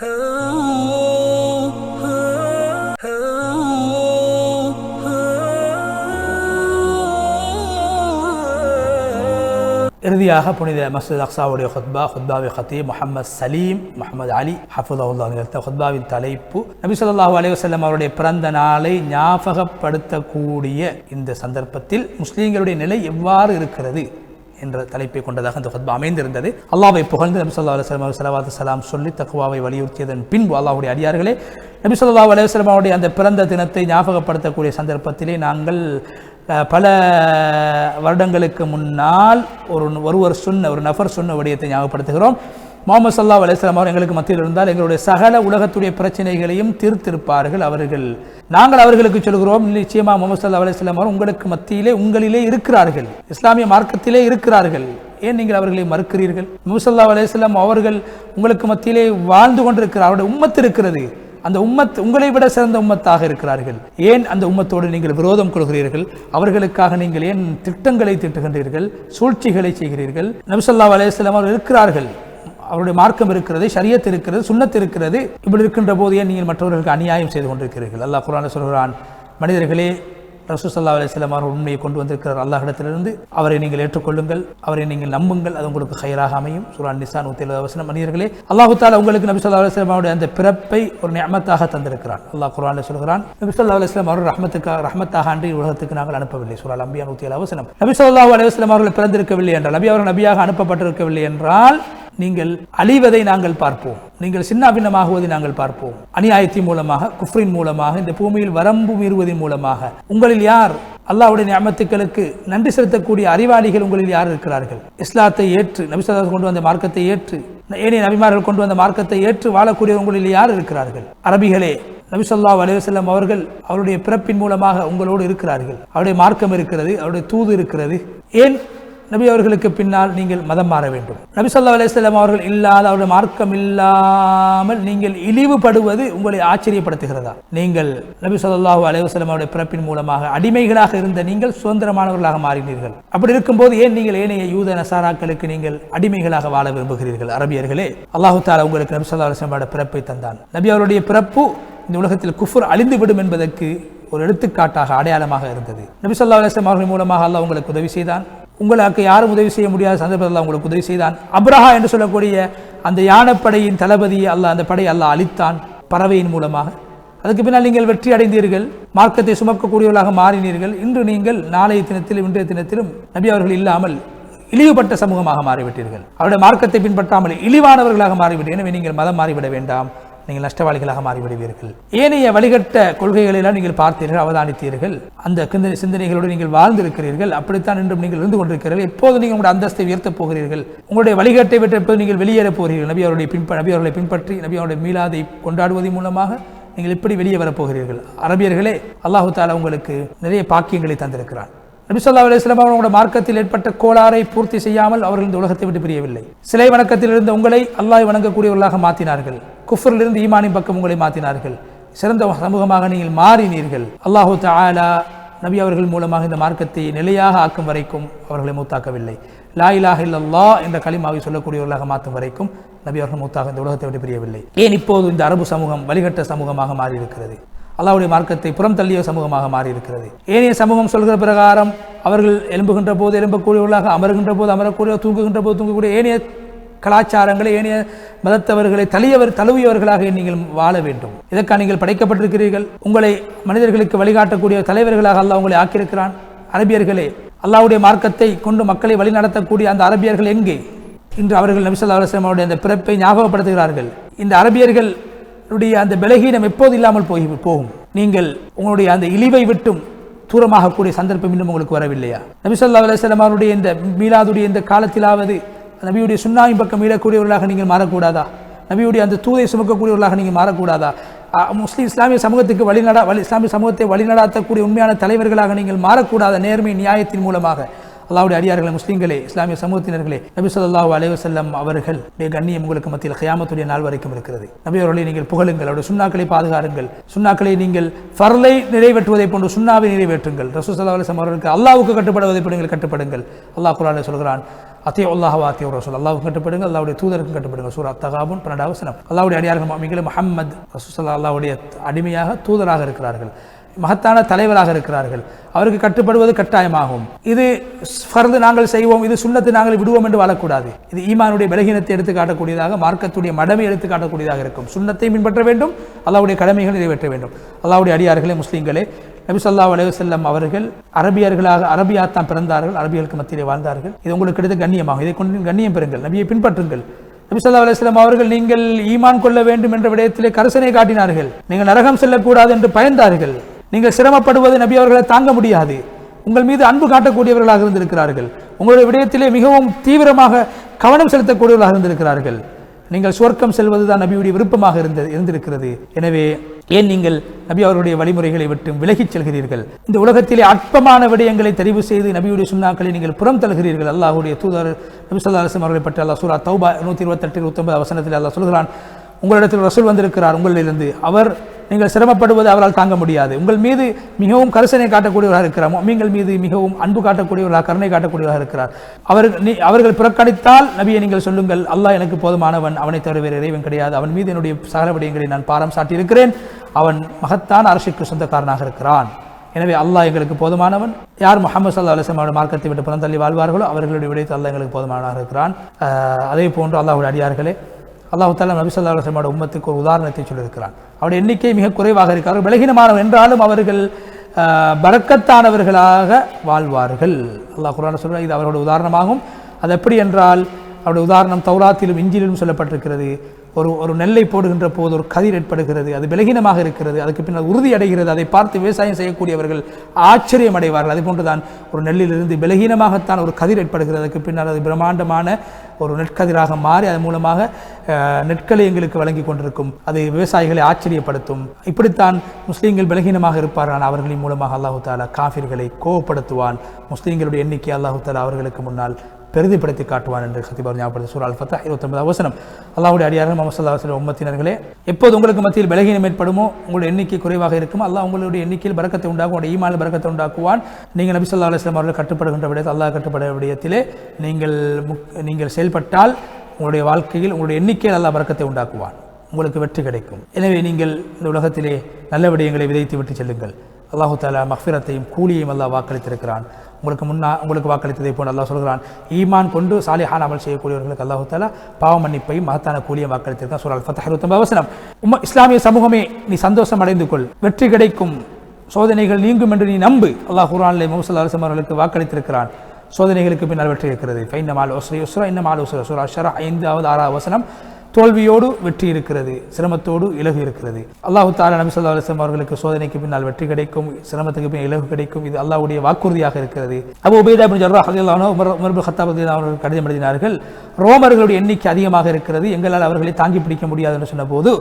இறுதியாக புனித மசூத் அக்ஸாவுடைய ஹுத்பா ஹுத்பாவி ஹத்தீப் முகமது சலீம் முகமது அலி ஹஃபுல்லா நிகழ்த்த ஹுத்பாவின் தலைப்பு. நபி சொல்லாஹு அலைவசல்லம் அவருடைய பிறந்த நாளை ஞாபகப்படுத்தக்கூடிய இந்த சந்தர்ப்பத்தில் முஸ்லீம்களுடைய நிலை எவ்வாறு இருக்கிறது? என்ற தலைப்பை கொண்டதாக அந்த ஹுத்பா அமைந்திருந்தது. அல்லாவை புகழ்ந்து நபி சொல்லா அலுவலம் அவர் சலவாத்து சலாம் சொல்லி தக்குவாவை வலியுறுத்தியதன் பின்பு அல்லாவுடைய அடியார்களே நபி சொல்லா அலுவலம் அவருடைய அந்த பிறந்த தினத்தை ஞாபகப்படுத்தக்கூடிய சந்தர்ப்பத்திலே நாங்கள் பல வருடங்களுக்கு முன்னால் ஒரு ஒருவர் சொன்ன ஒரு நபர் சொன்ன விடயத்தை ஞாபகப்படுத்துகிறோம். முகமது சல்லா அலிஸ்லாம் அவர் எங்களுக்கு மத்தியில் இருந்தால் எங்களுடைய சகல உலகத்துடைய பிரச்சனைகளையும் தீர்த்திருப்பார்கள் அவர்கள். நாங்கள் அவர்களுக்கு சொல்கிறோம் நிச்சயமா முகமது சல்லா அலிஸ்லாம் அவர் உங்களுக்கு மத்தியிலே உங்களிலே இருக்கிறார்கள். இஸ்லாமிய மார்க்கத்திலே இருக்கிறார்கள். ஏன் நீங்கள் அவர்களை மறுக்கிறீர்கள்? முசல்லா அலிஸ்லாம் அவர்கள் உங்களுக்கு மத்தியிலே வாழ்ந்து கொண்டிருக்கிறார். அவருடைய உம்மத்து இருக்கிறது. அந்த உம்மத் உங்களை விட சிறந்த உம்மத்தாக இருக்கிறார்கள். ஏன் அந்த உம்மத்தோடு நீங்கள் விரோதம் கொள்கிறீர்கள்? அவர்களுக்காக நீங்கள் ஏன் திட்டங்களை திட்டுகின்றீர்கள்? சூழ்ச்சிகளை செய்கிறீர்கள்? நபிசல்லா அலையம் அவர்கள் இருக்கிறார்கள். அவருடைய மார்க்கம் இருக்கிறது ஷரியத் இருக்கிறது சுண்ணத் இருக்கிறது. இப்படி இருக்கின்ற போது ஏன் நீங்கள் மற்றவர்களுக்கு அநியாயம் செய்து கொண்டிருக்கிறீர்கள்? அல்லாஹ் குரான சொல்கிறான் மனிதர்களே ரசூசல்லா அலிஸ்லாம் அவர் உண்மையை கொண்டு வந்திருக்கிறார். அல்லாஹிடத்திலிருந்து அவரை நீங்கள் ஏற்றுக்கொள்ளுங்கள் அவரை நீங்கள் நம்புங்கள் அது உங்களுக்கு ஹைராக அமையும். சுரான் நிசான் நூத்தி எழுபது மனிதர்களே அல்லாஹு தாலா உங்களுக்கு நபி சொல்லா அலுவலாம் அவருடைய அந்த பிறப்பை ஒரு நியமத்தாக தந்திருக்கிறான். அல்லாஹ் குரான் சொல்கிறான் நபி சொல்லா அலுவலாம் அவர் ரஹமத்துக்காக ரஹமத்தாக அன்றி உலகத்துக்கு நாங்கள் அனுப்பவில்லை. சுரால் அம்பியா நூத்தி ஏழு அவசனம் நபி சொல்லா அலுவலாம் அவர்கள் பிறந்திருக்கவில்லை என்றால் நபி அவர்கள் நபியாக அனுப்பப்பட்டிருக்கவில்லை என்றால் நீங்கள் அழிவதை நாங்கள் பார்ப்போம். நீங்கள் சின்னாபின்னமாகுவதை நாங்கள் பார்ப்போம். அநியாயத்தின் மூலமாக குஃப்ரின் மூலமாக இந்த பூமியில் வரம்பு மீறுவதன் மூலமாக. உங்களில் யார் அல்லாவுடைய நியமத்துக்களுக்கு நன்றி செலுத்தக்கூடிய அறிவாளிகள் உங்களில் யார் இருக்கிறார்கள்? இஸ்லாத்தை ஏற்று நபிசல்லா கொண்டு வந்த மார்க்கத்தை ஏற்று ஏனைய நபிமார்கள் கொண்டு வந்த மார்க்கத்தை ஏற்று வாழக்கூடிய உங்களில் யார் இருக்கிறார்கள்? அரபிகளே நபிசல்லா அலைவசல்லம் அவர்கள் அவருடைய பிறப்பின் மூலமாக உங்களோடு இருக்கிறார்கள். அவருடைய மார்க்கம் இருக்கிறது அவருடைய தூது இருக்கிறது. ஏன் நபி அவர்களுக்கு பின்னால் நீங்கள் மதம் மாற வேண்டும். நபி சொல்லா அலிஸ்லாம் அவர்கள் இல்லாத அவருடைய மார்க்கம் இல்லாமல் நீங்கள் இழிவுபடுவது உங்களை ஆச்சரியப்படுத்துகிறதா? நீங்கள் நபி சொல்லாஹூ அலைவசலம் அவருடைய பிறப்பின் மூலமாக அடிமைகளாக இருந்த நீங்கள் சுதந்திரமானவர்களாக மாறினீர்கள். அப்படி இருக்கும்போது ஏன் நீங்கள் ஏனைய யூத நசாராக்களுக்கு நீங்கள் அடிமைகளாக வாழ விரும்புகிறீர்கள்? அரபியர்களே அல்லாஹு தாலா உங்களுக்கு நபி சொல்லா அலுவலம் பிறப்பை தந்தான். நபி அவருடைய பிறப்பு இந்த உலகத்தில் குஃபுர் அழிந்துவிடும் என்பதற்கு ஒரு எடுத்துக்காட்டாக அடையாளமாக இருந்தது. நபி சொல்லா அலுவலம் அவர்கள் மூலமாக அல்லாஹ் உங்களுக்கு உதவி செய்தான். உங்களுக்கு யாரும் உதவி செய்ய முடியாத சந்தர்ப்பத்தில் உங்களுக்கு உதவி செய்தான். அப்ரஹா என்று சொல்லக்கூடிய அந்த யானைப்படையின் தளபதியை அல்ல அந்த படை அல்ல அழித்தான் பறவையின் மூலமாக. அதுக்கு பின்னால் நீங்கள் வெற்றி அடைந்தீர்கள் மார்க்கத்தை சுமக்கக்கூடியவர்களாக மாறினீர்கள். இன்று நீங்கள் நாளைய தினத்திலும் இன்றைய தினத்திலும் நபி அவர்கள் இல்லாமல் இழிவுபட்ட சமூகமாக மாறிவிட்டீர்கள். அவருடைய மார்க்கத்தை பின்பற்றாமல் இழிவானவர்களாக மாறிவிட்டீர்கள். எனவே நீங்கள் மதம் மாறிவிட வேண்டாம். நீங்கள் நஷ்டவாளிகளாக மாறிவிடுவீர்கள். ஏனைய வழிகட்ட கொள்கைகளெல்லாம் நீங்கள் பார்த்தீர்கள் அவதானித்தீர்கள். அந்த சிந்தனைகளோடு நீங்கள் வாழ்ந்திருக்கிறீர்கள். அப்படித்தான் இன்றும் நீங்கள் இருந்து கொண்டிருக்கிறீர்கள். எப்போது நீங்கள் உங்களுடைய அந்தஸ்தை உயர்த்தப் போகிறீர்கள்? உங்களுடைய வழிகட்டை விட்டு எப்போது நீங்கள் வெளியேறப் போகிறீர்கள்? நபி அவருடைய பின்ப நபி அவர்களை பின்பற்றி நபி அவருடைய மீளாதை கொண்டாடுவதன் மூலமாக நீங்கள் இப்படி வெளியே வரப்போகிறீர்கள் அரபியர்களே அல்லாஹு தாலா உங்களுக்கு நிறைய பாக்கியங்களை தந்திருக்கிறான். நபிசல்லா அலுவலாம் அவங்களோட மார்க்கத்தில் ஏற்பட்ட கோளாறை பூர்த்தி செய்யாமல் அவர்கள் இந்த உலகத்தை விட்டு பிரியவில்லை. சிலை வணக்கத்தில் இருந்த உங்களை அல்லாஹ் வணங்கக்கூடியவர்களாக மாற்றினார்கள் குஃபரிலிருந்து ஈமானின் பக்கம் உங்களை மாற்றினார்கள் சிறந்த சமூகமாக நீங்கள் மாறினீர்கள். அல்லாஹு தாலா நபி அவர்கள் மூலமாக இந்த மார்க்கத்தை நிலையாக ஆக்கும் வரைக்கும் அவர்களை மூத்தாக்கவில்லை. லா இலாஹ் இல்லல்லா என்ற களிமாவை சொல்லக்கூடியவர்களாக மாற்றும் வரைக்கும் நபி அவர்கள் மூத்தாக இந்த உலகத்தை விட்டு பிரியவில்லை. ஏன் இப்போது இந்த அரபு சமூகம் வழிகட்ட சமூகமாக மாறி இருக்கிறது அல்லாவுடைய மார்க்கத்தை புறம் தள்ளிய சமூகமாக மாறி இருக்கிறது ஏனைய சமூகம் சொல்கிற பிரகாரம் அவர்கள் எலும்புகின்ற போது எலும்பக்கூடியவர்களாக அமருகின்ற போது அமரக்கூடிய தூங்குகின்ற போது தூங்கக்கூடிய ஏனைய கலாச்சாரங்களை ஏனைய மதத்தவர்களை தலியவர் தழுவியவர்களாக நீங்கள் வாழ வேண்டும். இதற்காக நீங்கள் படைக்கப்பட்டிருக்கிறீர்கள். உங்களை மனிதர்களுக்கு வழிகாட்டக்கூடிய தலைவர்களாக அல்ல உங்களை ஆக்கியிருக்கிறான். அரபியர்களே அல்லாவுடைய மார்க்கத்தை கொண்டு மக்களை வழிநடத்தக்கூடிய அந்த அரபியர்கள் எங்கே? இன்று அவர்கள் நபிசல்லா அலுவலம் அவருடைய அந்த பிறப்பை ஞாபகப்படுத்துகிறார்கள். இந்த அரபியர்களுடைய அந்த பலகீனம் எப்போது இல்லாமல் போய் போகும்? நீங்கள் உங்களுடைய அந்த இழிவை விட்டும் தூரமாகக்கூடிய சந்தர்ப்பம் இன்னும் உங்களுக்கு வரவில்லையா? நபிசல்லா அலுவலம் அவருடைய இந்த மீளாதுடைய இந்த காலத்திலாவது நபியுடைய சுண்ணாவின் பக்கம் மீளக்கூடியவர்களாக நீங்கள் மாறக்கூடாதா? நபியுடைய அந்த தூதை சுமக்கக்கூடியவர்களாக நீங்கள் மாறக்கூடாதா? முஸ்லீம் இஸ்லாமிய சமூகத்துக்கு வழிநடா வழி இஸ்லாமிய சமூகத்தை வழிநடாத்தக்கூடிய உண்மையான தலைவர்களாக நீங்கள் மாறக்கூடாத நேர்மை நியாயத்தின் மூலமாக. அல்லாவுடைய அடியார்களே முஸ்லீம்களே இஸ்லாமிய சமூகத்தினர்களே நபி சொல்லாஹு அலைவசல்லம் அவர்கள் கண்ணியம் உங்களுக்கு மத்தியில் ஹயாமத்துடைய நாள் வரைக்கும் இருக்கிறது. நபி அவர்களை நீங்கள் புகழுங்கள் அவருடைய சுண்ணாக்களை பாதுகாருங்கள். சுண்ணாக்களை நீங்கள் ஃபர்லை நிறைவேற்றுவதை போன்று சுண்ணாவை நிறைவேற்றுங்கள். ரசூ சல்லா அலிஸ்லாம் அவர்களுக்கு அல்லாவுக்கு கட்டுப்படுவதை நீங்கள் கட்டுப்படுங்கள். அல்லாஹ் குரானை சொல்கிறான் அத்தே அல்லாஹ் அத்திய ரசூல். அல்லாவுக்கு கட்டுப்படுங்க அல்லாவுடைய தூதருக்கும் கட்டுப்படுங்க சூரா தகாபுன் பன்னெண்டாவது சனம் அல்லாவுடைய அடியார்கள் மிக முஹம்மது ரசூசல்லா அல்லாவுடைய அடிமையாக தூதராக இருக்கிறார்கள். மகத்தான தலைவராக இருக்கிறார்கள். அவருக்கு கட்டுப்படுவது கட்டாயமாகும். இது ஃபர்து நாங்கள் செய்வோம் இது சுண்ணத்து நாங்கள் விடுவோம் என்று வாழக்கூடாது. இது ஈமானுடைய பலகீனத்தை எடுத்து காட்டக்கூடியதாக மார்க்கத்துடைய மடமை எடுத்து காட்டக்கூடியதாக இருக்கும். சுண்ணத்தை பின்பற்ற வேண்டும் அல்லாவுடைய கடமைகள் நிறைவேற்ற வேண்டும். அல்லாவுடைய அடியார்களே முஸ்லீம்களே நபிசல்லாஹ் சொல்லா அலைவசல்லம் அவர்கள் அரபியர்களாக அரபியாத்தான் பிறந்தார்கள் அரபியர்களுக்கு மத்தியிலே வாழ்ந்தார்கள். இது உங்களுக்கு கிடைத்த கண்ணியமாகும். இதை கொண்டு கண்ணியம் பெறுங்கள் நபியை பின்பற்றுங்கள். நபிசல்லா சொல்லா அவர்கள் நீங்கள் ஈமான் கொள்ள வேண்டும் என்ற விடயத்திலே கரசனை காட்டினார்கள். நீங்கள் நரகம் செல்லக்கூடாது என்று பயந்தார்கள். நீங்கள் சிரமப்படுவது நபி அவர்களை தாங்க முடியாது. உங்கள் மீது அன்பு காட்டக்கூடியவர்களாக இருந்திருக்கிறார்கள். உங்களுடைய விடயத்திலே மிகவும் தீவிரமாக கவனம் செலுத்தக்கூடியவர்களாக இருந்திருக்கிறார்கள். நீங்கள் சுவர்க்கம் செல்வதுதான் நபியுடைய விருப்பமாக இருந்தது இருந்திருக்கிறது. எனவே ஏன் நீங்கள் நபி அவருடைய வழிமுறைகளை விட்டு விலகிச் செல்கிறீர்கள்? இந்த உலகத்திலே அற்பமான விடயங்களை தெரிவு செய்து நபியுடைய சுண்ணாக்களை நீங்கள் புறம் தருகிறீர்கள் அல்லாஹுடைய தூதர் நபி சொல்லா அலுவலம் அவர்களை பற்றி அல்லா சூரா தௌபா நூற்றி இருபத்தெட்டு இருபத்தொன்பது வசனத்தில் அல்லாஹ் சொல்கிறான் உங்களிடத்தில் ரசூல் வந்திருக்கிறார் உங்களிலிருந்து அவர் நீங்கள் சிரமப்படுவது அவரால் தாங்க முடியாது. உங்கள் மீது மிகவும் கரிசனை காட்டக்கூடியவராக இருக்கிறார். நீங்கள் மீது மிகவும் அன்பு காட்டக்கூடியவராக கருணை காட்டக்கூடியவராக இருக்கிறார். அவர்கள் நீ அவர்கள் புறக்கணித்தால் நபியை நீங்கள் சொல்லுங்கள் அல்லாஹ் எனக்கு போதுமானவன் அவனை தவிர வேறு இறைவன் கிடையாது. அவன் மீது என்னுடைய சகல நான் பாரம் சாட்டியிருக்கிறேன். அவன் மகத்தான அரசுக்கு சொந்தக்காரனாக இருக்கிறான். எனவே அல்லாஹ் எங்களுக்கு போதுமானவன். யார் முகமது சல்லா அலுவலம் அவருடைய மார்க்கத்தை விட்டு புறந்தள்ளி வாழ்வார்களோ அவர்களுடைய விடயத்தை அல்லாஹ் எங்களுக்கு போதுமானவனாக இருக்கிறான். அதே போன்று அல்லாஹுடைய அடியார்களே அல்லாஹு தாலா நபி சொல்லா அலுவலமோட உம்மத்துக்கு ஒரு உதாரணத்தை சொல்லியிருக்கிறான். அவருடைய எண்ணிக்கை மிக குறைவாக இருக்கிறார்கள். விலகினமானவர் என்றாலும் அவர்கள் பறக்கத்தானவர்களாக வாழ்வார்கள். அல்லாஹ் குரான் சொல்கிறார் இது அவரோட உதாரணமாகும். அது எப்படி என்றால் அவருடைய உதாரணம் தௌராத்திலும் இஞ்சிலும் சொல்லப்பட்டிருக்கிறது. ஒரு ஒரு நெல்லை போடுகின்ற போது ஒரு கதிர் ஏற்படுகிறது அது பலகீனமாக இருக்கிறது அதுக்கு பின்னர் உறுதி அடைகிறது அதை பார்த்து விவசாயம் செய்யக்கூடியவர்கள் ஆச்சரியம் அடைவார்கள். அதே போன்றுதான் ஒரு நெல்லிலிருந்து பலகீனமாகத்தான் ஒரு கதிர் ஏற்படுகிறது அதுக்கு பின்னர் அது பிரம்மாண்டமான ஒரு நெற்கதிராக மாறி அதன் மூலமாக நெற்களை எங்களுக்கு வழங்கி கொண்டிருக்கும். அது விவசாயிகளை ஆச்சரியப்படுத்தும். இப்படித்தான் முஸ்லீம்கள் பலகீனமாக இருப்பார்கள் அவர்களின் மூலமாக அல்லாஹு தாலா காஃபிர்களை கோவப்படுத்துவான். முஸ்லீம்களுடைய எண்ணிக்கை அல்லாஹு தாலா அவர்களுக்கு முன்னால் பெரிதுபடுத்தி காட்டுவான் என்று ஹத்திபார் ஞாபகப்படுத்த சூரா அல் ஃபத்தா இருபத்தொன்பது அவசரம் அல்லாவுடைய அடியார்கள் முகமது சல்லா வசலம் உம்மத்தினர்களே எப்போது உங்களுக்கு மத்தியில் பலகீனம் ஏற்படுமோ உங்களுடைய எண்ணிக்கை குறைவாக இருக்குமோ. அல்லாஹ் உங்களுடைய எண்ணிக்கையில் பறக்கத்தை உண்டாக்கும் உங்களுடைய ஈமானில் பறக்கத்தை உண்டாக்குவான். நீங்கள் நபி சொல்லா அலுவலம் அவர்கள் கட்டுப்படுகின்ற விடயத்தில் அல்லாஹ் கட்டுப்பட விடயத்திலே நீங்கள் முக்- நீங்கள் செயல்பட்டால் உங்களுடைய வாழ்க்கையில் உங்களுடைய எண்ணிக்கையில் அல்லாஹ் பறக்கத்தை உண்டாக்குவான். உங்களுக்கு வெற்றி கிடைக்கும். எனவே நீங்கள் இந்த உலகத்திலே நல்ல விடயங்களை விதைத்து விட்டு செல்லுங்கள். அல்லாஹு தாலா மஹ்ஃபிரத்தையும் கூலியையும் அல்லாஹ் வாக்களித்திருக்கிறான். உங்களுக்கு முன்னா உங்களுக்கு வாக்களித்ததை போன்று அல்லாஹ் சொல்கிறான். ஈமான் கொண்டு சாலிஹான் அமல் செய்யக்கூடியவர்களுக்கு அல்லாஹு தாலா பாவ மன்னிப்பையும் மகத்தான கூலியும் வாக்களித்திருக்கான். சூரா ஃபத்தஹ் அவசரம் உம்ம இஸ்லாமிய சமூகமே நீ சந்தோஷம் அடைந்து கொள். வெற்றி கிடைக்கும். சோதனைகள் நீங்கும் என்று நீ நம்பு. அல்லாஹ் குரான் முகமது அலுவலம் அவர்களுக்கு வாக்களித்திருக்கிறான். சோதனைகளுக்கு பின்னால் வெற்றி இருக்கிறது. ஃபைன்னமால் ஒஸ்ரி ஒஸ்ரா இன்னமால் ஒஸ்ரா சூரா ஷரா ஐந்தாவது ஆறாவது வசனம். தோல்வியோடு வெற்றி இருக்கிறது சிரமத்தோடு இலகு இருக்கிறது. அல்லாஹு தாலா நபி சொல்லா அலுவலம் அவர்களுக்கு சோதனைக்கு பின்னால் வெற்றி கிடைக்கும் சிரமத்துக்கு பின் இலகு கிடைக்கும் இது அல்லாவுடைய வாக்குறுதியாக இருக்கிறது. அபு உபேதா பின் ஜர்ரா ஹதியல்லாஹு உமர் உமர் பின் அவர்கள் கடிதம் எழுதினார்கள் ரோமர்களுடைய எண்ணிக்கை அதிகமாக இருக்கிறது எங்களால் அவர்களை தாங்கி பிடிக்க முடியாது என்று சொன்னபோது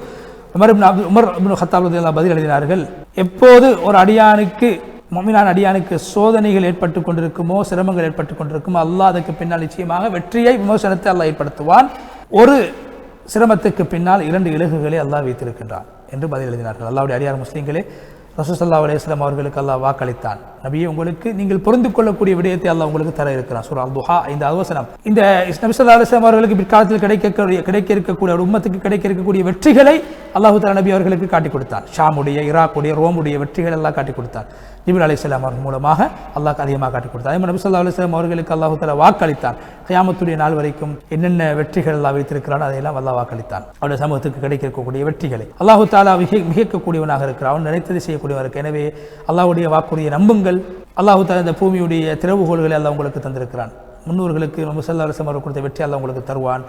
உமர் உமர் இப்னு பதில் எழுதினார்கள் எப்போது ஒரு அடியானுக்கு மொமினான் அடியானுக்கு சோதனைகள் ஏற்பட்டு கொண்டிருக்குமோ சிரமங்கள் ஏற்பட்டு கொண்டிருக்குமோ அல்லாஹ் அதுக்கு பின்னால் நிச்சயமாக வெற்றியை விமர்சனத்தை அல்லாஹ் ஏற்படுத்துவான். ஒரு சிரமத்துக்கு பின்னால் இரண்டு இலகுகளை அல்லாஹ் வைத்திருக்கின்றான் என்று பதில் எழுதினார்கள். அல்லாவுடைய அடியார் முஸ்லீம்களே ரசூசல்லா அலையம் அவர்களுக்கு அல்லாஹ் வாக்களித்தான். நபியை உங்களுக்கு நீங்கள் பொருந்து கொள்ளக்கூடிய விடயத்தை அல்லாஹ் உங்களுக்கு தர இருக்கிறான். சூரா துஹா இந்த அவசனம் இந்த நபிசல்லா அலுவலாம் அவர்களுக்கு பிற்காலத்தில் கிடைக்கக்கூடிய கிடைக்க இருக்கக்கூடிய ஒரு உம்மத்துக்கு கிடைக்க இருக்கக்கூடிய வெற்றிகளை அல்லாஹு தலா நபி அவர்களுக்கு காட்டி கொடுத்தான். ஷாமுடைய ஈராக்குடைய ரோமுடைய வெற்றிகள் எல்லாம் காட்டி கொடுத்தான். ஜிபில் அலிஸ்லாம் அவர்கள் மூலமாக அல்லாஹ் அதிகமாக காட்டி கொடுத்தார். அதே மாதிரி நபிசல்லா அலுவலாம் அவர்களுக்கு அல்லாஹு தலா வாக்களித்தான் கயாமத்துடைய நாள் வரைக்கும் என்னென்ன வெற்றிகள் எல்லாம் வைத்திருக்கிறான் அதையெல்லாம் அல்லாஹ் வாக்களித்தான் அவருடைய சமூகத்துக்கு கிடைக்கக்கூடிய வெற்றிகளை. அல்லாஹு தாலா மிக மிகக்கக்கூடியவனாக இருக்கிறான் அவன் நினைத்ததை செய்யக்கூடியவன் இருக்கு எனவே அல்லாஹுடைய வாக்குறுதியை நம்புங்கள். அல்லாஹு தாலா இந்த பூமியுடைய திறவுகோள்களை எல்லாம் உங்களுக்கு தந்திருக்கிறான். முன்னோர்களுக்கு நபிசல்லா அலுவலம் அவர்கள் கொடுத்த வெற்றி அல்ல உங்களுக்கு தருவான்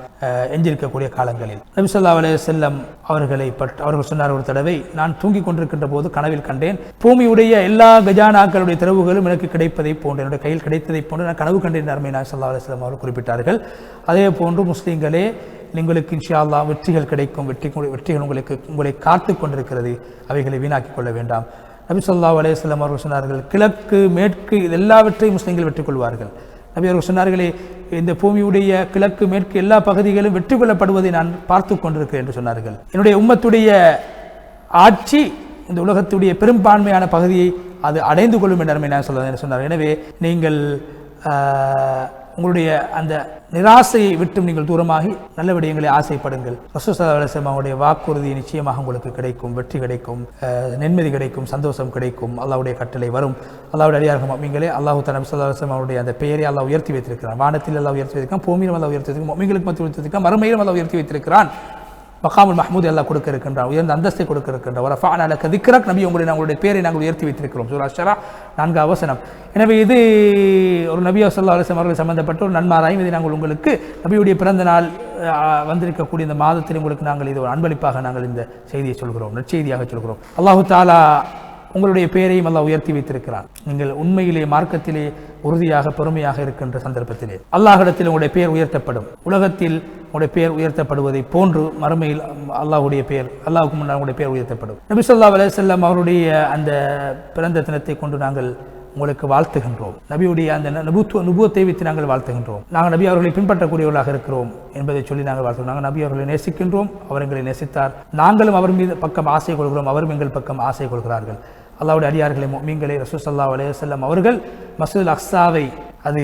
எஞ்சிருக்கக்கூடிய காலங்களில். நபிசல்லா அலே செல்லம் அவர்களை பற்றி அவர்கள் சொன்னார் ஒரு தடவை நான் தூங்கிக் கொண்டிருக்கின்ற போது கனவில் கண்டேன் பூமியுடைய எல்லா கஜானாக்களுடைய திறவுகளும் எனக்கு கிடைப்பதை போன்று என்னுடைய கையில் கிடைத்ததை போன்று நான் கனவு கண்டேன் அருமை நான் சல்லா அலுவலம் அவர்கள் குறிப்பிட்டார்கள். அதே போன்று முஸ்லீம்களே உங்களுக்கு இன்ஷா வெற்றிகள் கிடைக்கும் வெற்றி வெற்றிகள் உங்களுக்கு உங்களை காத்து கொண்டிருக்கிறது அவைகளை வீணாக்கிக் கொள்ள வேண்டாம். நபி சொல்லா அலைஹி அவர்கள் சொன்னார்கள் கிழக்கு மேற்கு இது எல்லாவற்றையும் முஸ்லீம்கள் வெற்றி கொள்வார்கள் நபி அவர்கள் சொன்னார்களே இந்த பூமியுடைய கிழக்கு மேற்கு எல்லா பகுதிகளும் வெற்றி கொள்ளப்படுவதை நான் பார்த்து கொண்டிருக்கிறேன் என்று சொன்னார்கள். என்னுடைய உம்மத்துடைய ஆட்சி இந்த உலகத்துடைய பெரும்பான்மையான பகுதியை அது அடைந்து கொள்ளும் என்று நான் சொல்ல சொன்னார். எனவே நீங்கள் உங்களுடைய அந்த நிராசையை விட்டும் நீங்கள் தூரமாகி நல்ல விடயங்களை ஆசைப்படுங்கள். ரசூசல்லாசம் அவருடைய வாக்குறுதி நிச்சயமாக உங்களுக்கு கிடைக்கும் வெற்றி கிடைக்கும் அஹ், நிம்மதி கிடைக்கும் சந்தோஷம் கிடைக்கும். அல்லாவுடைய கட்டளை வரும். அல்லாவுடைய அடியார்கள் நீங்களே அல்லாஹு தலம் சல்லாஹம் அவருடைய அந்த பெயரை அல்லா உயர்த்தி வைத்திருக்கிறான். வானத்தில் அல்லா உயர்த்தி வைத்திருக்கான் பூமியிலும் அல்லா உயர்த்தி வைத்திருக்கான் மீங்களுக்கு மத்திய உயர்த்தி வைத்திருக்கான் மறுமையிலும் அல்லா உயர்த்தி வைத்திருக்கிறான். மகாமுல் மஹமூத் எல்லாம் கொடுக்க இருக்கின்றான் உயர்ந்த அந்தஸ்தை கொடுக்க இருக்கின்றார் ஒரு ஃபான கதிக்ரக் நபி உங்களுடைய நாங்களுடைய பேரை நாங்கள் உயர்த்தி வைத்திருக்கிறோம். சூரா ஷரா நான்கு அவசனம். எனவே இது ஒரு நபி சல்லா அலுவலம் அவர்கள் சம்பந்தப்பட்ட ஒரு நன்மாராயும் இதை நாங்கள் உங்களுக்கு நபியுடைய பிறந்த நாள் வந்திருக்கக்கூடிய இந்த மாதத்தில் உங்களுக்கு நாங்கள் இது ஒரு அன்பளிப்பாக நாங்கள் இந்த செய்தியை சொல்கிறோம். நற்செய்தியாக சொல்கிறோம். அல்லாஹு தாலா உங்களுடைய பெயரையும் அல்லாஹ் உயர்த்தி வைத்திருக்கிறான். நீங்கள் உண்மையிலே மார்க்கத்திலே உறுதியாக பெருமையாக இருக்கின்ற சந்தர்ப்பத்திலே. அல்லாஹிடத்தில் உங்களுடைய பெயர் உயர்த்தப்படும். உலகத்தில் உங்களுடைய பெயர் உயர்த்தப்படுவதை போன்று மறுமையில் அல்லாஹுடைய பெயர் அல்லாஹுக்கு முன்னால் உங்களுடைய பெயர் உயர்த்தப்படும். நபிசல்லா ஸல்லல்லாஹு அலைஹி அவருடைய அந்த பிறந்த தினத்தை கொண்டு நாங்கள் உங்களுக்கு வாழ்த்துகின்றோம். நபியுடைய அந்த நபுத்துவ நுபுவத்தை வைத்து நாங்கள் வாழ்த்துகின்றோம். நாங்கள் நபி அவர்களை பின்பற்றக்கூடியவர்களாக இருக்கிறோம் என்பதை சொல்லி நாங்கள் வாழ்த்துகிறோம். நாங்கள் நபி அவர்களை நேசிக்கின்றோம் அவர் எங்களை நேசித்தார். நாங்களும் அவர் மீது பக்கம் ஆசை கொள்கிறோம் அவரும் எங்கள் பக்கம் ஆசை கொள்கிறார்கள். அல்லாவுடைய அடியார்களை மீன்களை ரசூசல்லா அலையம் அவர்கள் மசூல் அக்ஸாவை அது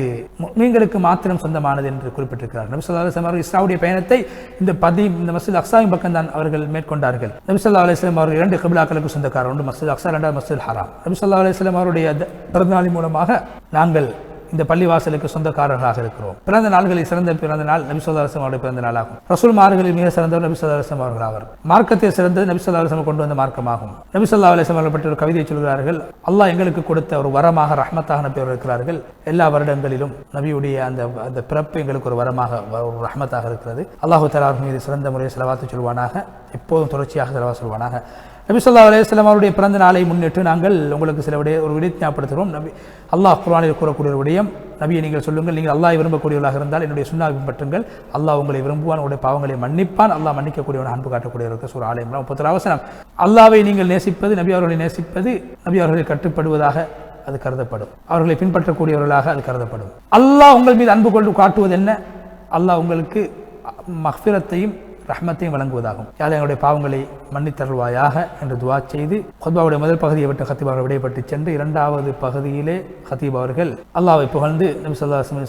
மீன்களுக்கு மாத்திரம் சொந்தமானது என்று குறிப்பிட்டிருக்கிறார். நபிசல்லா அலுவலம் அவர்கள் இஸ்ராவுடைய பயணத்தை இந்த பதி இந்த மசூல் அக்ஸாவின் பக்கம் தான் அவர்கள் மேற்கொண்டார்கள். நபிசல்லா அலுவலம் அவர்கள் இரண்டு கபிலாக்களுக்கு சொந்தக்காரர் ஒன்று மசூல் அக்ஸா ரெண்டாவது மசூல் ஹராம். நபிசல்லா அலுவலம் அவருடைய பிறந்தநாளின் மூலமாக நாங்கள் இந்த பள்ளிவாசலுக்கு சொந்தக்காரர்களாக இருக்கிறோம். பிறந்த நாள்களில் சிறந்த பிறந்த நாள் நபி சொல்லா அவருடைய பிறந்த நாளாகும். ரசூல் மார்களில் மிக சிறந்தவர் நபி சொல்லா அவர்கள் ஆவர். மார்க்கத்தை சிறந்தது நபி கொண்டு வந்த மார்க்கமாகும். நபி சொல்லா அலுவலம் அவர்கள் பற்றி ஒரு கவிதையை சொல்கிறார்கள். அல்லாஹ் எங்களுக்கு கொடுத்த ஒரு வரமாக ரஹமத்தாக நபியவர் இருக்கிறார்கள். எல்லா வருடங்களிலும் நபியுடைய அந்த அந்த பிறப்பு எங்களுக்கு ஒரு வரமாக ஒரு ரஹ்மத்தாக இருக்கிறது. அல்லாஹு தலா மீது சிறந்த முறையில் செலவாத்து சொல்வானாக. எப்போதும் தொடர்ச்சியாக செலவா சொல்வானாக. நபிசல்லா அலையம் அவருடைய பிறந்த நாளை முன்னிட்டு நாங்கள் உங்களுக்கு சில விடைய ஒரு விடை ஞாபகப்படுத்துகிறோம். நபி அல்லாஹ் குரானில் கூறக்கூடிய ஒரு விடயம் நபியை நீங்கள் சொல்லுங்கள் நீங்கள் அல்லாஹ் விரும்பக்கூடியவர்களாக இருந்தால் என்னுடைய சுண்ணா பின்பற்றுங்கள். அல்லாஹ் உங்களை விரும்புவான் உங்களுடைய பாவங்களை மன்னிப்பான். அல்லாஹ் மன்னிக்கக்கூடியவன் அன்பு காட்டக்கூடியவர்கள் சூர் ஆலயம் முப்பத்தொரு அவசரம் அல்லாவை நீங்கள் நேசிப்பது நபி அவர்களை நேசிப்பது நபி அவர்களை கட்டுப்படுவதாக அது கருதப்படும். அவர்களை பின்பற்றக்கூடியவர்களாக அது கருதப்படும். அல்லாஹ் உங்கள் மீது அன்பு கொண்டு காட்டுவது என்ன? அல்லாஹ் உங்களுக்கு மஃபிரத்தையும் ரஹ்மத்தையும் வழங்குவதாகும். யார் எங்களுடைய பாவங்களை மன்னித்தருள்வாயாக என்று துவா செய்து ஹத்பாவுடைய முதல் பகுதியை விட்டு ஹத்தீப் அவர்கள் விடைபட்டு சென்று இரண்டாவது பகுதியிலே ஹத்தீப் அவர்கள் அல்லாவை புகழ்ந்து நபி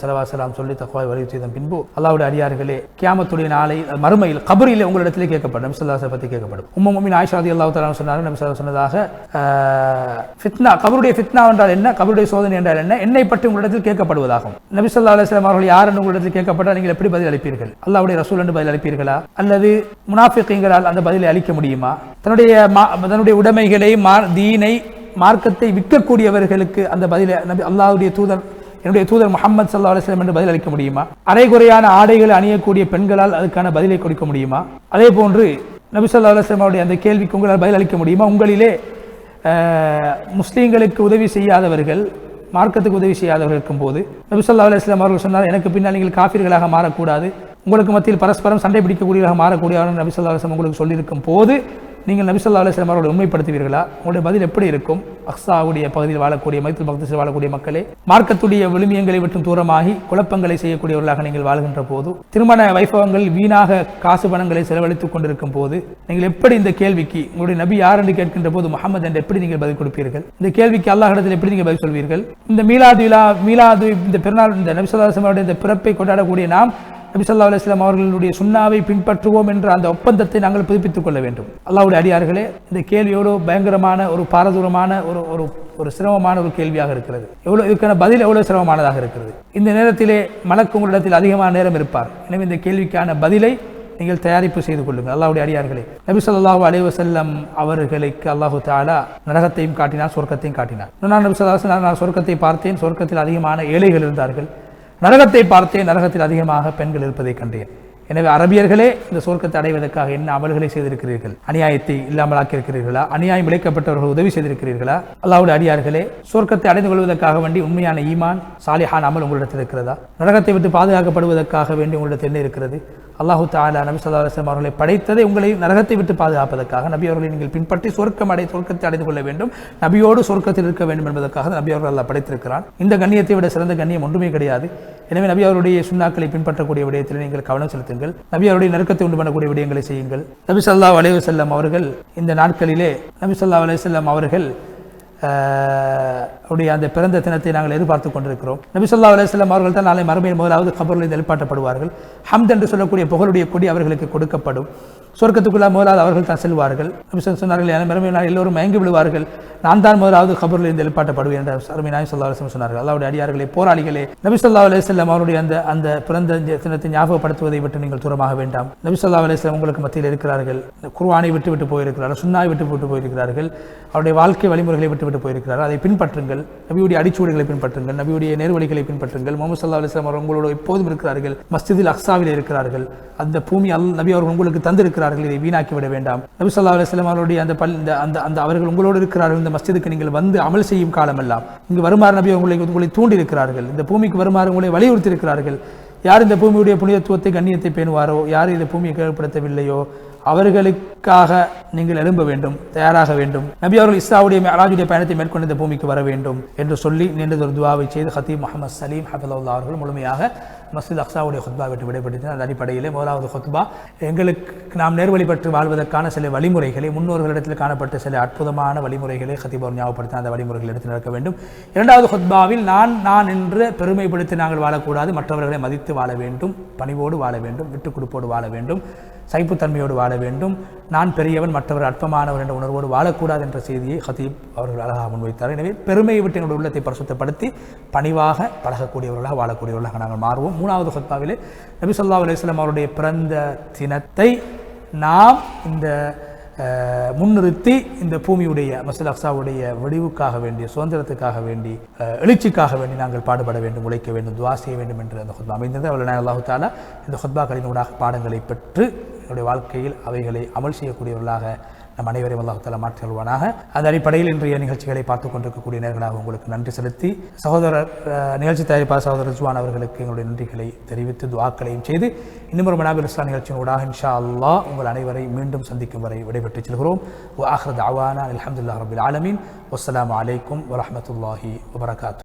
சலவாசலாம் சொல்லி தக்குவாய் வலிவு செய்த பின்பு அல்லாவுடைய அடியார்களே கியாமத்துடைய நாளை மறுமையில் கபரிலே உங்களிடத்திலே கேட்கப்படும். நபி பற்றி கேட்கப்படும். உம்ம முமின் ஆயிஷா ரதி அல்லாஹ் தலா சொன்னார் நபி சொன்னதாக ஃபித்னா கபருடைய ஃபித்னா என்றால் என்ன? கபருடைய சோதனை என்றால் என்ன? என்னை பற்றி உங்களிடத்தில் கேட்கப்படுவதாகும். நபிசல்லா அலுவலாம் அவர்கள் யார் என்று உங்களிடத்தில் கேட்கப்பட்டால் நீங்கள் எப்படி பதில் அளிப்பீர்கள் அல்லாவுடைய ரசூல் என்று பதில் அளிப்பீர்களா அல்லது முனாஃபிக்கீங்களால் அந்த பதிலை அளிக்க முடியுமா? தன்னுடைய மா- தன்னுடைய உடைமைகளை மார் தீனை மார்க்கத்தை விற்கக்கூடியவர்களுக்கு அந்த பதிலை நபி தூதர் என்னுடைய தூதர் முகமது சல்லா அலுவலம் என்று பதில் அளிக்க முடியுமா? அரைகுறையான ஆடைகளை அணியக்கூடிய பெண்களால் அதுக்கான பதிலை கொடுக்க முடியுமா? அதே போன்று நபி சொல்லா அலுவலம் அவருடைய அந்த கேள்விக்கு உங்களால் பதில் அளிக்க முடியுமா? உங்களிலே முஸ்லீம்களுக்கு உதவி செய்யாதவர்கள் மார்க்கத்துக்கு உதவி செய்யாதவர்கள் இருக்கும்போது நபி சொல்லா அலுவலம் அவர்கள் சொன்னார் எனக்கு பின்னால் நீங்கள் காஃபிர்களாக மாறக்கூடாது. உங்களுக்கு மத்தியில் பரஸ்பரம் சண்டை பிடிக்கக்கூடியவராக மாறக்கூடியவர்கள் நபிசல்லா ஸல்லல்லாஹு உங்களுக்கு சொல்லியிருக்கும் போது நீங்கள் நபிசல்லா ஸல்லல்லாஹு அவர்களை உண்மைப்படுத்துவீர்களா? உங்களுடைய பதில் எப்படி இருக்கும்? அக்ஸாவுடைய பகுதியில் வாழக்கூடிய மைத்துல் பக்தத்தில் வாழக்கூடிய மக்களே மார்க்கத்துடைய விழுமியங்களை விட்டும் தூரமாகி குழப்பங்களை செய்யக்கூடியவர்களாக நீங்கள் வாழ்கின்ற போது திருமண வைபவங்கள் வீணாக காசு பணங்களை செலவழித்துக் கொண்டிருக்கும் போது நீங்கள் எப்படி இந்த கேள்விக்கு உங்களுடைய நபி யார் என்று கேட்கின்ற போது முகமது என்று எப்படி நீங்கள் பதில் கொடுப்பீர்கள்? இந்த கேள்விக்கு அல்லாஹிடத்தில் எப்படி நீங்கள் பதில் சொல்வீர்கள்? இந்த மீலாது விழா மீலாது இந்த பெருநாள் இந்த நபிசல்லா இந்த பிறப்பை கொண்டாடக்கூடிய நாம் நபிசல்லா அலுவலாம் அவர்களுடைய சுண்ணாவை பின்பற்றுவோம் என்ற அந்த ஒப்பந்தத்தை நாங்கள் புதுப்பித்துக் கொள்ள வேண்டும். அல்லாவுடைய அடியார்களே இந்த கேள்வியோடு பயங்கரமான ஒரு பாரதூரமான ஒரு ஒரு ஒரு சிரமமான ஒரு கேள்வியாக இருக்கிறது. எவ்வளோ இதுக்கான பதில் எவ்வளோ சிரமமானதாக இருக்கிறது? இந்த நேரத்திலே மலக்கு உங்களிடத்தில் அதிகமான நேரம் இருப்பார். எனவே இந்த கேள்விக்கான பதிலை நீங்கள் தயாரிப்பு செய்து கொள்ளுங்கள். அல்லாவுடைய அடியார்களே நபி சொல்லாஹு அலைவசல்லம் அவர்களுக்கு அல்லாஹு தாலா நரகத்தையும் காட்டினார் சொர்க்கத்தையும் காட்டினார். நான் நபி ஸல்லல்லாஹு நான் சொர்க்கத்தை பார்த்தேன். சொர்க்கத்தில் அதிகமான ஏழைகள் இருந்தார்கள். நரகத்தை பார்த்தேன் நரகத்தில் அதிகமாக பெண்கள் இருப்பதை கண்டேன். எனவே அரபியர்களே இந்த சோர்க்கத்தை அடைவதற்காக என்ன அமல்களை செய்திருக்கிறீர்கள்? அநியாயத்தை இல்லாமல் ஆக்கியிருக்கிறீர்களா? அநியாயம் இழைக்கப்பட்டவர்கள் உதவி செய்திருக்கிறீர்களா? அல்லாவுடைய அடியார்களே சோர்க்கத்தை அடைந்து கொள்வதற்காக வேண்டி உண்மையான ஈமான் சாலிஹான் அமல் உங்களிடத்தில் இருக்கிறதா? நரகத்தை விட்டு பாதுகாக்கப்படுவதற்காக வேண்டி உங்களிடத்தில் என்ன இருக்கிறது? அல்லாஹு தாலா நபி சொல்லா அலுவலம் அவர்களை படைத்ததை உங்களை நரகத்தை விட்டு பாதுகாப்பதற்காக நபி அவர்களை நீங்கள் பின்பற்றி சொர்க்கம் அடை சொர்க்கத்தை அடைந்து கொள்ள வேண்டும். நபியோடு சொர்க்கத்தில் இருக்க வேண்டும் என்பதற்காக நபி அவர்கள் அல்லாஹ் படைத்திருக்கிறான். இந்த கண்ணியத்தை விட சிறந்த கண்ணியம் ஒன்றுமே கிடையாது. எனவே நபி அவருடைய சுண்ணாக்களை பின்பற்றக்கூடிய விடயத்தில் நீங்கள் கவனம் செலுத்துங்கள். நபி அவருடைய நெருக்கத்தை உண்டு பண்ணக்கூடிய விடயங்களை செய்யுங்கள். நபி ஸல்லல்லாஹு அலைஹி அவர்கள் இந்த நாட்களிலே நபி ஸல்லல்லாஹு அலைஹி அவர்கள் உடைய அந்த பிறந்த தினத்தை நாங்கள் எதிர்பார்த்து கொண்டிருக்கிறோம். நபிசல்லா ஸல்லல்லாஹு அவர்கள் தான் நாளை மறுமையில் முதலாவது கபரில் எழுப்பாட்டப்படுவார்கள் ஹம்த் என்று சொல்லக்கூடிய புகழுடைய கொடி அவர்களுக்கு கொடுக்கப்படும். சொர்க்கத்துக்குள்ளா முதலாவது அவர்கள் தான் செல்வார்கள். நபி சொன்னார்கள் "என மறுமை நாள் எல்லோரும் மயங்கி விடுவார்கள். நான் தான் முதலாவது கபரில் இருந்து எழுப்பாட்டப்படுவேன் என்ற அருமை நாய் சொல்லா அலைஹி சொன்னார்கள். அல்லாவுடைய அடியார்களே போராளிகளே நபி சொல்லா அலைஹி அவருடைய அந்த அந்த பிறந்த தினத்தை ஞாபகப்படுத்துவதை விட்டு நீங்கள் தூரமாக வேண்டாம். நபி சொல்லா அலைஹி உங்களுக்கு மத்தியில் இருக்கிறார்கள். குருவானை விட்டு விட்டு போயிருக்கிறார்கள் சுண்ணாய் விட்டு விட்டு போயிருக்கிறார்கள். அவருடைய வாழ்க்கை வழிமுறைகளை விட்டு விட்டு போயிருக்கிறார்கள் அதை பின்பற்றுங்கள். நபியுடைய அடிச்சுவடுகளை பின்பற்றுங்கள். நபியுடைய நேர்வழிகளை பின்பற்றுங்கள். முகமது சல்லா அலிஸ்லாம் அவர் உங்களோட எப்போதும் இருக்கிறார்கள். மஸ்ஜிதில் அக்ஸாவில் இருக்கிறார்கள். அந்த பூமி அல் நபி அவர்கள் உங்களுக்கு இருக்கிறார்கள் இதை வீணாக்கி விட வேண்டாம். நபி சல்லா அலிஸ்லாம் அவருடைய அந்த பல் இந்த அந்த அந்த அவர்கள் உங்களோடு இருக்கிறார்கள் இந்த மஸ்ஜிதுக்கு நீங்கள் வந்து அமல் செய்யும் காலமெல்லாம். இங்கு வருமாறு நபி உங்களை உங்களை தூண்டி இருக்கிறார்கள் இந்த பூமிக்கு வருமாறு உங்களை வலியுறுத்தி இருக்கிறார்கள் யார் இந்த பூமியுடைய புனிதத்துவத்தை கண்ணியத்தை பேணுவாரோ யார் இந்த பூமியை கேள்விப்படுத்தவில்லையோ அவர்களுக்காக நீங்கள் எழும்ப வேண்டும் தயாராக வேண்டும். நபி அவர்கள் இஸ்லாவுடைய அராஜுடைய பயணத்தை மேற்கொண்டு இந்த பூமிக்கு வர வேண்டும் என்று சொல்லி நீண்டதொரு துவாவை செய்து ஹத்தீப் முகமது சலீம் ஹபதுல்லா அவர்கள் முழுமையாக மஸ்ஜித் அக்ஸாவுடைய ஹுத்பா விட்டு விடைபெற்று அந்த அடிப்படையிலே முதலாவது ஹுத்பா. எங்களுக்கு நாம் நேர்வழி பெற்று வாழ்வதற்கான சில வழிமுறைகளை முன்னோர்களிடத்தில் காணப்பட்ட சில அற்புதமான வழிமுறைகளை ஹத்தீபர் ஞாபகப்படுத்த அந்த வழிமுறைகள் எடுத்து நடக்க வேண்டும். இரண்டாவது ஹுத்பாவில் நான் நான் என்று பெருமைப்படுத்தி நாங்கள் வாழக்கூடாது. மற்றவர்களை மதித்து வாழ வேண்டும். பணிவோடு வாழ வேண்டும். விட்டுக் கொடுப்போடு வாழ வேண்டும். சைப்புத்தன்மையோடு வாழ வேண்டும். நான் பெரியவன் மற்றவர் அற்பமானவர் என்ற உணர்வோடு வாழக்கூடாது என்ற செய்தியை ஹதீப் அவர்கள் அழகாக முன்வைத்தார். எனவே பெருமையை விட்டு எங்களுடைய உள்ளத்தை பரிசுத்தப்படுத்தி பணிவாக பழகக்கூடியவர்களாக வாழக்கூடியவர்களாக நாங்கள் மாறுவோம். மூணாவது ஹொத்பாவிலே நபி ஸல்லல்லாஹு அவருடைய பிறந்த தினத்தை நாம் இந்த முன்னிறுத்தி இந்த பூமியுடைய மசல் அஃப்சாவுடைய விடிவுக்காக வேண்டி சுதந்திரத்துக்காக வேண்டி எழுச்சிக்காக வேண்டி நாங்கள் பாடுபட வேண்டும் உழைக்க வேண்டும் துவா செய்ய வேண்டும் என்று அந்த ஹுத்பா அமைந்தது. அவள் அல்லாஹு தாலா இந்த ஹுத்பாக்களின் ஊடாக பாடங்களை பெற்று என்னுடைய வாழ்க்கையில் அவைகளை அமல் செய்யக்கூடியவர்களாக நம் அனைவரையும் அல்லாஹு தாலா மாற்றியல்வானாக அந்த அடிப்படையில் இன்றைய நிகழ்ச்சிகளை பார்த்து கொண்டிருக்கக்கூடிய நேர்களாக உங்களுக்கு நன்றி செலுத்தி சகோதரர் நிகழ்ச்சி தயாரிப்பாளர் சகோதரர் ரிஜ்வான் அவர்களுக்கு எங்களுடைய நன்றிகளை தெரிவித்து துவாக்களையும் செய்து இன்னும் ஒரு மனாபில் இஸ்லாம் நிகழ்ச்சியின் ஊடாக இன்ஷா அல்லாஹ் உங்கள் அனைவரை மீண்டும் சந்திக்கும் வரை விடைபெற்று செல்கிறோம். ஆஹ்ரத் அவானா அலமதுல்லா ரபில் ஆலமீன். வஸ்ஸலாமு அலைக்கும் வரமத்துல்லாஹி வபரகாத்து